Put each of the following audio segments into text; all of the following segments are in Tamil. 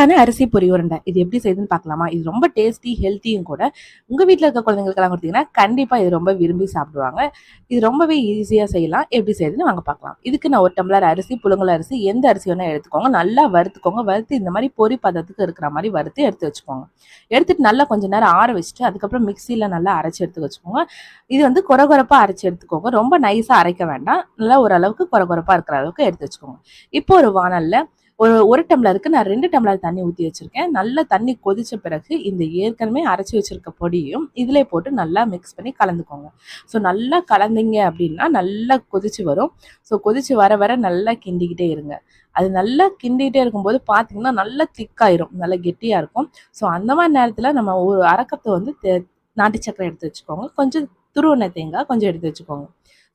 சூப்பரான அரிசி பொரி உருண்டை. இது எப்படி செய்யுதுன்னு பார்க்கலாமா? இது ரொம்ப டேஸ்டி ஹெல்த்தியும் கூட. உங்கள் வீட்டில் இருக்க குழந்தைங்களுக்கெல்லாம் கொடுத்தீங்கன்னா கண்டிப்பாக இது ரொம்ப விரும்பி சாப்பிடுவாங்க. இது ரொம்பவே ஈஸியாக செய்யலாம். எப்படி செய்யுதுன்னு வாங்க பார்க்கலாம். இதுக்கு நான் ஒரு டம்ளர் அரிசி புழுங்கல் அரிசி எந்த அரிசி வேணால் எடுத்துக்கோங்க. நல்லா வறுத்துக்கோங்க. வறுத்து இந்த மாதிரி பொரி பதத்துக்கு இருக்கிற மாதிரி வறுத்து எடுத்து வச்சுக்கோங்க. எடுத்துட்டு நல்லா கொஞ்ச நேரம் ஆற வச்சுட்டு அதுக்கப்புறம் மிக்சியில் நல்லா அரைச்சி எடுத்து வச்சுக்கோங்க. இது வந்து குறகுறப்பாக அரைச்சி எடுத்துக்கோங்க. ரொம்ப நைஸாக அரைக்க வேண்டாம். நல்லா ஓரளவுக்கு குறகுறப்பாக இருக்கிற அளவுக்கு எடுத்து வச்சுக்கோங்க. இப்போ ஒரு வானலில் ஒரு ஒரு டம்ளருக்கு நான் ரெண்டு டம்ளர் தண்ணி ஊற்றி வச்சுருக்கேன். நல்லா தண்ணி கொதித்த பிறகு இந்த ஏற்கனவே அரைச்சி வச்சுருக்க பொடியும் இதில் போட்டு நல்லா மிக்ஸ் பண்ணி கலந்துக்கோங்க. ஸோ நல்லா கலந்தீங்க அப்படின்னா நல்லா கொதிச்சு வரும். ஸோ கொதிச்சு வர வர நல்லா கிண்டிக்கிட்டே இருங்க. அது நல்லா கிண்டிகிட்டே இருக்கும்போது பார்த்தீங்கன்னா நல்லா திக்காயிரும் நல்லா கெட்டியாக இருக்கும். ஸோ அந்த மாதிரி நேரத்தில் நம்ம ஒரு அரைக்கத்தை வந்து நாட்டு சக்கரை எடுத்து வச்சுக்கோங்க. கொஞ்சம் துருவன தேங்காய் கொஞ்சம் எடுத்து வச்சுக்கோங்க.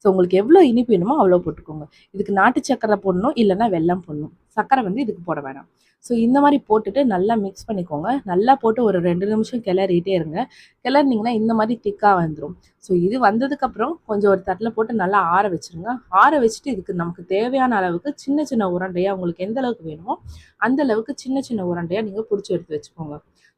ஸோ உங்களுக்கு எவ்வளோ இனிப்பு வேணுமோ அவ்வளோ போட்டுக்கோங்க. இதுக்கு நாட்டு சக்கரை போடணும் இல்லைன்னா வெல்லம் போடணும். சக்கரை வந்து இதுக்கு போட வேணாம். ஸோ இந்த மாதிரி போட்டுட்டு நல்லா மிக்ஸ் பண்ணிக்கோங்க. நல்லா போட்டு ஒரு ரெண்டு நிமிஷம் கிளறிட்டே இருங்க. கிளறினீங்கன்னா இந்த மாதிரி திக்காக வந்துடும் ஸோ இது வந்ததுக்கப்புறம் கொஞ்சம் ஒரு தட்டில் போட்டு நல்லா ஆற வச்சிருங்க. ஆற வச்சுட்டு இதுக்கு நமக்கு தேவையான அளவுக்கு சின்ன சின்ன உருண்டையாக உங்களுக்கு எந்த அளவுக்கு வேணுமோ அந்த அளவுக்கு சின்ன சின்ன உருண்டையாக நீங்கள் பிடிச்சி எடுத்து வச்சுக்கோங்க.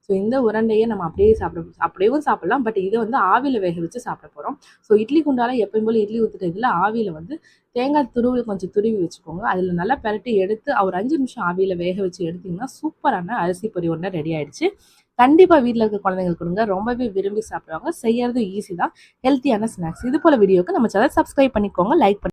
ஸோ இந்த உருண்டையை நம்ம அப்படியே சாப்பிட அப்படியேவும் சாப்பிடலாம். பட் இதை வந்து ஆவியில் வேக வச்சு சாப்பிட போகிறோம் ஸோ இட்லி குண்டால எப்பயும் போல் இட்லி ஊற்றுற இதில் ஆவியில் வந்து தேங்காய் துருவி கொஞ்சம் துருவி வச்சுக்கோங்க. அதில் நல்லா பரட்டி எடுத்து ஒரு அஞ்சு நிமிஷம் ஆவியில் வேக வச்சு எடுத்தீங்கன்னா சூப்பரான அரிசி பொரி ஒன்று ரெடி ஆயிடுச்சு. கண்டிப்பாக வீட்டில் இருக்க குழந்தைங்களுக்கு கொடுங்க. ரொம்பவே விரும்பி சாப்பிடுவாங்க. செய்யறது ஈஸி தான். ஹெல்த்தியான ஸ்நாக்ஸ் இது போல வீடியோக்கு நம்ம சேனல் சப்ஸ்கிரைப் பண்ணிக்கோங்க. லைக் பண்ணி